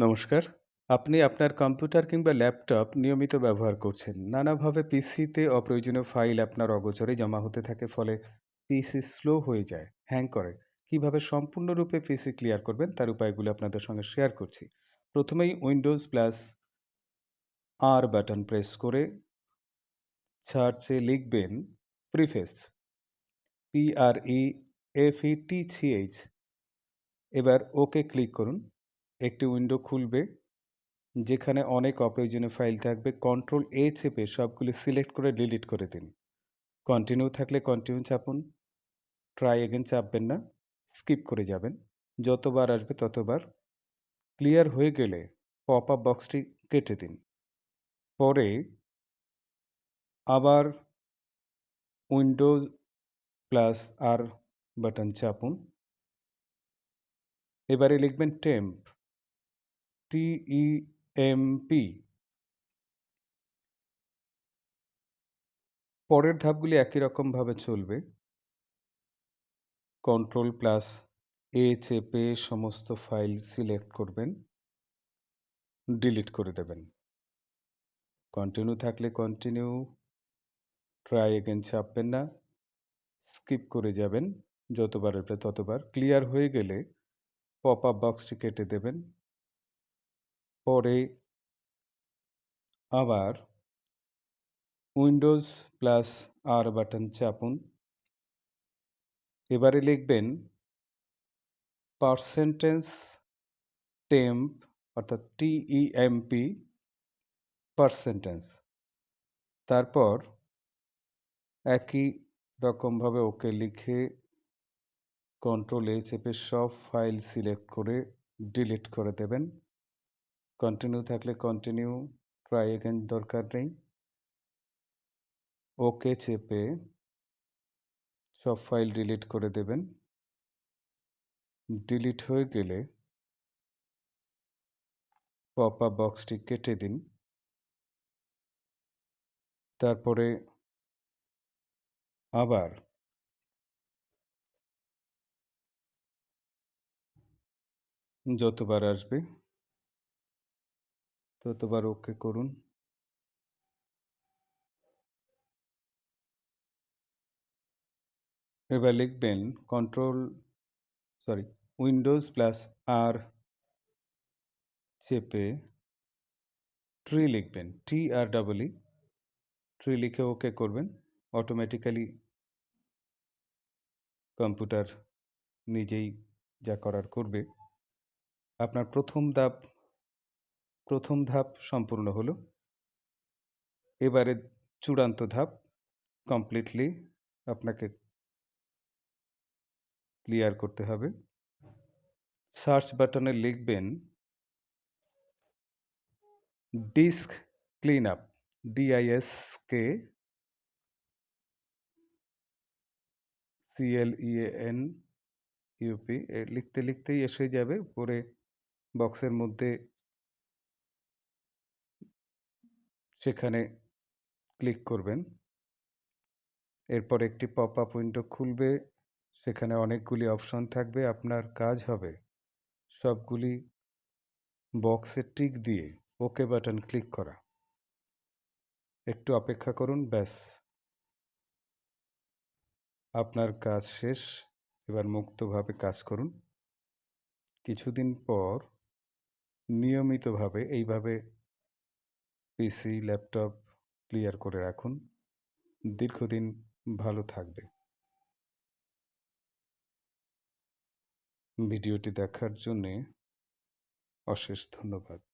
নমস্কার। আপনি আপনার কম্পিউটার কিংবা ল্যাপটপ নিয়মিত ব্যবহার করছেন। নানাভাবে পিসিতে অপ্রয়োজনীয় ফাইল আপনার অগোচরে জমা হতে থাকে ফলে পিসি স্লো হয়ে যায়, হ্যাং করে। কীভাবে সম্পূর্ণরূপে পিসি ক্লিয়ার করবেন তার উপায়গুলো আপনাদের সঙ্গে শেয়ার করছি। প্রথমেই windows plus R button press করে সার্চে লিখবেন prefetch P R E F E T C H এবার ওকে ক্লিক করুন একটি উইন্ডো খুলবে, যেখানে অনেক অপ্রয়োজনীয় ফাইল থাকবে। কন্ট্রোল এ চেপে সবগুলি সিলেক্ট করে ডিলিট করে দিন। কন্টিনিউ থাকলে কন্টিনিউ চাপুন। ট্রাই এগেন চাপবেন না স্কিপ করে যাবেন। যতবার আসবে ততবার। ক্লিয়ার হয়ে গেলে পপ আপ বক্সটি কেটে দিন। পরে আবার উইন্ডোজ প্লাস আর বাটন চাপুন। এবারে লিখবেন টেম্প টিইএমপি পরের ধাপগুলি একই রকমভাবে চলবে। কন্ট্রোল প্লাস এ চেপে সমস্ত ফাইল সিলেক্ট করবেন। ডিলিট করে দেবেন। কন্টিনিউ থাকলে কন্টিনিউ ট্রাই এগেন চাপবেন না। স্কিপ করে যাবেন। যতবার ততবার। ক্লিয়ার হয়ে গেলে পপ আপ বক্সটি কেটে দেবেন। পরে আবার উইন্ডোজ প্লাস আর বাটন চাপুন। এবারে লিখবেন পার্সেন্টেজ টেম্প অর্থাৎ টিইএমপি পার্সেন্টেজ তারপর একই রকমভাবে ওকে লিখে কন্ট্রোল এ চেপে সব ফাইল সিলেক্ট করে ডিলিট করে দেবেন। কন্টিনিউ থাকলে কন্টিনিউ ট্রাই এগেন দরকার নেই। ওকে চেপে সব ফাইল ডিলিট করে দেবেন। ডিলিট হয়ে গেলে পপ আপ বক্সটি কেটে দিন। তারপরে আবার যতবার আসবে ততবার ওকে করুন। এবার লিখবেন control sorry windows plus R চেপে ট্রি লিখবেন টি আর ডাবলই ট্রি লিখে ওকে করবেন অটোমেটিক্যালি কম্পিউটার নিজেই যা করার করবে। আপনার প্রথম ধাপ প্রথম ধাপ সম্পূর্ণ হলো। এবারে চূড়ান্ত ধাপ কমপ্লিটলি আপনাকে ক্লিয়ার করতে হবে। সার্চ বাটনে লিখবেন disk clean up D I S K C L E N U P লিখতে লিখতেই এসে যাবে। পরে বক্সের মধ্যে সেখানে ক্লিক করবেন। এরপর একটি পপ আপ উইন্ডো খুলবে। সেখানে অনেকগুলি অপশন থাকবে, আপনার কাজ হবে। সবগুলি বক্সে টিক দিয়ে ওকে বাটন ক্লিক করা। একটু অপেক্ষা করুন, ব্যাস। আপনার কাজ শেষ। এবার মুক্তভাবে কাজ করুন। কিছুদিন পর নিয়মিতভাবে এইভাবে পিসি ল্যাপটপ ক্লিয়ার করে রাখুন। দীর্ঘদিন ভালো থাকবে। ভিডিওটি দেখার জন্যে অশেষ ধন্যবাদ।